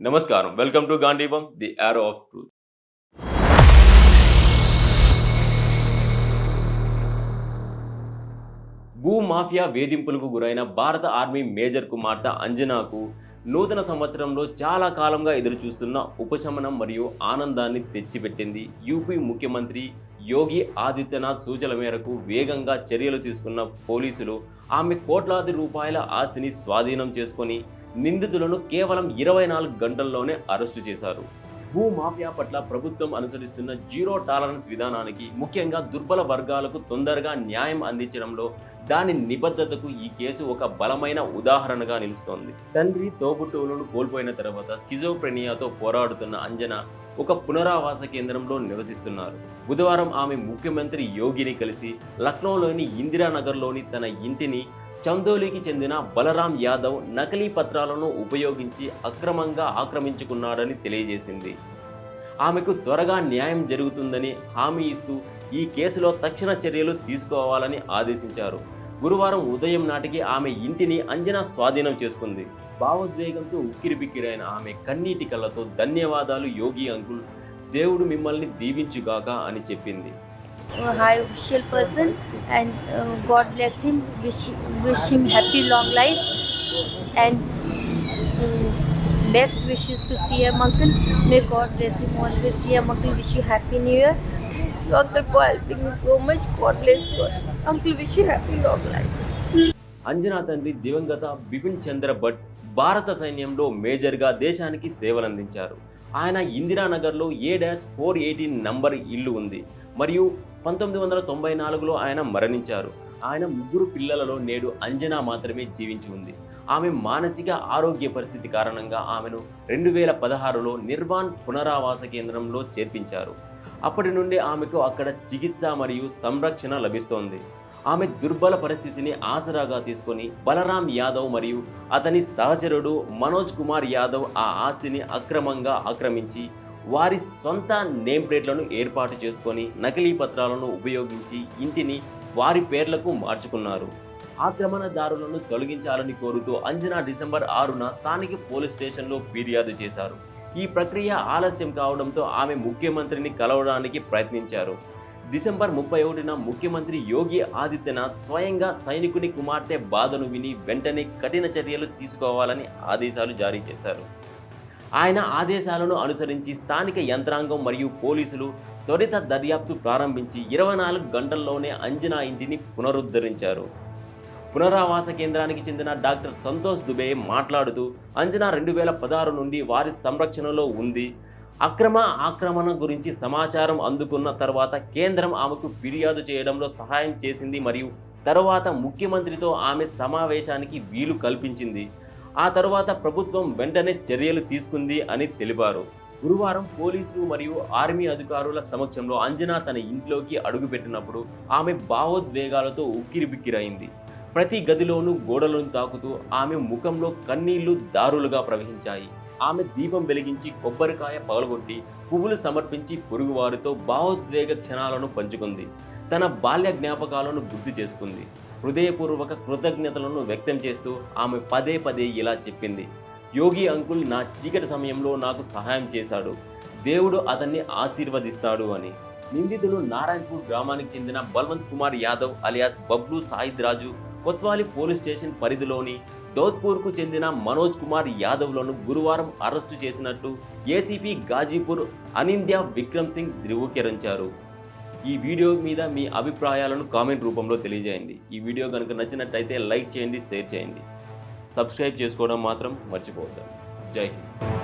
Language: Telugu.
నమస్కారం. Welcome to Gandivam the arrow of truth భూ మాఫియా వేధింపులకు గురైన భారత ఆర్మీ మేజర్ కుమార్తె అంజనాకు నూతన సంవత్సరంలో చాలా కాలంగా ఎదురుచూస్తున్న ఉపశమనం మరియు ఆనందాన్ని తెచ్చిపెట్టింది యూపీ ముఖ్యమంత్రి యోగి ఆదిత్యనాథ్ సూచనల మేరకు వేగంగా చర్యలు తీసుకున్న పోలీసులు ఆమె కోట్లాది రూపాయల ఆస్తిని స్వాధీనం చేసుకొని నిందితులను కేవలం ఇరవై నాలుగు గంటల్లోనే అరెస్టు చేశారు. భూ మాఫియా పట్ల ప్రభుత్వం అనుసరిస్తున్న జీరో టాలరెన్స్ విధానానికి ముఖ్యంగా దుర్బల వర్గాలకు తొందరగా న్యాయం అందించడంలో దాని నిబద్ధతకు ఈ కేసు ఒక బలమైన ఉదాహరణగా నిలుస్తోంది. తండ్రి తోబుట్టువులను కోల్పోయిన తర్వాత స్కిజోప్రెనియాతో పోరాడుతున్న అంజన ఒక పునరావాస కేంద్రంలో నివసిస్తున్నారు. బుధవారం ఆమె ముఖ్యమంత్రి యోగిని కలిసి లక్నోలోని ఇందిరానగర్లోని తన ఇంటిని చందోలికి చెందిన బలరాం యాదవ్ నకిలీ పత్రాలను ఉపయోగించి అక్రమంగా ఆక్రమించుకున్నాడని తెలియజేసింది. ఆమెకు త్వరగా న్యాయం జరుగుతుందని హామీ ఇస్తూ ఈ కేసులో తక్షణ చర్యలు తీసుకోవాలని ఆదేశించారు. గురువారం ఉదయం నాటికి ఆమె ఇంటిని అంజనా స్వాధీనం చేసుకుంది. భావోద్వేగంతో ఉక్కిరిబిక్కిరైన ఆమె కన్నీటి కళ్ళతో ధన్యవాదాలు యోగి అంకుల్. దేవుడు మిమ్మల్ని దీవించుగాక అని చెప్పింది. High official person and uh, God bless him wish wish him happy long life and um, best wishes to CM uncle may God bless him always CM uncle wish you happy new year thank you uncle for helping me so much God bless you uncle wish you happy long life Anjana తండ్రి దివంగత బిపిన్ చంద్ర భట్ భారత సైన్యంలో మేజర్గా దేశానికి సేవలందించారు ఆయన ఇందిరానగర్లో A dash four eighteen number ఇల్లు ఉంది మరియు పంతొమ్మిది వందల తొంభై నాలుగులో ఆయన మరణించారు. ఆయన ముగ్గురు పిల్లలలో నేడు అంజనా మాత్రమే జీవించి ఉంది. ఆమె మానసిక ఆరోగ్య పరిస్థితి కారణంగా ఆమెను రెండు వేల పదహారులో నిర్వాణ్ పునరావాస కేంద్రంలో చేర్పించారు. అప్పటి నుండి ఆమెకు అక్కడ చికిత్స మరియు సంరక్షణ లభిస్తోంది. ఆమె దుర్బల పరిస్థితిని ఆసరాగా తీసుకొని బలరాం యాదవ్ మరియు అతని సహచరుడు మనోజ్ కుమార్ యాదవ్ ఆ ఆస్తిని అక్రమంగా ఆక్రమించి వారి సొంత నేమ్ ప్లేట్లను ఏర్పాటు చేసుకొని నకిలీ పత్రాలను ఉపయోగించి ఇంటిని వారి పేర్లకు మార్చుకున్నారు. ఆక్రమణదారులను తొలగించాలని కోరుతూ అంజనా డిసెంబర్ ఆరున స్థానిక పోలీస్ స్టేషన్లో ఫిర్యాదు చేశారు. ఈ ప్రక్రియ ఆలస్యం కావడంతో ఆమె ముఖ్యమంత్రిని కలవడానికి ప్రయత్నించారు. డిసెంబర్ ముప్పై ఒకటిన ముఖ్యమంత్రి యోగి ఆదిత్యనాథ్ స్వయంగా సైనికుని కుమార్తె బాధను విని వెంటనే కఠిన చర్యలు తీసుకోవాలని ఆదేశాలు జారీ చేశారు. ఆయన ఆదేశాలను అనుసరించి స్థానిక యంత్రాంగం మరియు పోలీసులు త్వరిత దర్యాప్తు ప్రారంభించి ఇరవై నాలుగు గంటల్లోనే అంజనా ఇంటిని పునరుద్ధరించారు. పునరావాస కేంద్రానికి చెందిన డాక్టర్ సంతోష్ దుబే మాట్లాడుతూ అంజనా రెండు వేల పదహారు నుండి వారి సంరక్షణలో ఉంది. అక్రమ ఆక్రమణ గురించి సమాచారం అందుకున్న తర్వాత కేంద్రం ఆమెకు ఫిర్యాదు చేయడంలో సహాయం చేసింది మరియు తరువాత ముఖ్యమంత్రితో ఆమె సమావేశానికి వీలు కల్పించింది. ఆ తరువాత ప్రభుత్వం వెంటనే చర్యలు తీసుకుంది అని తెలిపారు. గురువారం పోలీసులు మరియు ఆర్మీ అధికారుల సమక్షంలో అంజనా తన ఇంట్లోకి అడుగుపెట్టినప్పుడు ఆమె భావోద్వేగాలతో ఉక్కిరిబిక్కిరైంది. ప్రతి గదిలోనూ గోడలను తాకుతూ ఆమె ముఖంలో కన్నీళ్ళు దారులుగా ప్రవహించాయి. ఆమె దీపం వెలిగించి కొబ్బరికాయ పగలగొట్టి పువ్వులు సమర్పించి పొరుగువారితో భావోద్వేగ క్షణాలను పంచుకుంది. తన బాల్య జ్ఞాపకాలను గుర్తు చేసుకుంది. హృదయపూర్వక కృతజ్ఞతలను వ్యక్తం చేస్తూ ఆమె పదే పదే ఇలా చెప్పింది. యోగి అంకుల్ నా చీకటి సమయంలో నాకు సహాయం చేశాడు. దేవుడు అతన్ని ఆశీర్వదిస్తాడు అని. నిందితులు నారాయణపూర్ గ్రామానికి చెందిన Balwant Kumar Yadav alias Bablu Saeed Raju Kotwali police station పరిధిలోని దౌద్పూర్కు చెందిన మనోజ్ కుమార్ యాదవ్లను గురువారం అరెస్టు చేసినట్టు ఏసీపీ గాజీపూర్ అనింద్య విక్రమ్ సింగ్ ధృవీకరించారు ఈ వీడియో మీద మీ అభిప్రాయాలను కామెంట్ రూపంలో తెలియజేయండి. ఈ వీడియో కనుక నచ్చినట్టయితే లైక్ చేయండి షేర్ చేయండి. సబ్స్క్రైబ్ చేసుకోవడం మాత్రం మర్చిపోవద్దు. జై హింద్.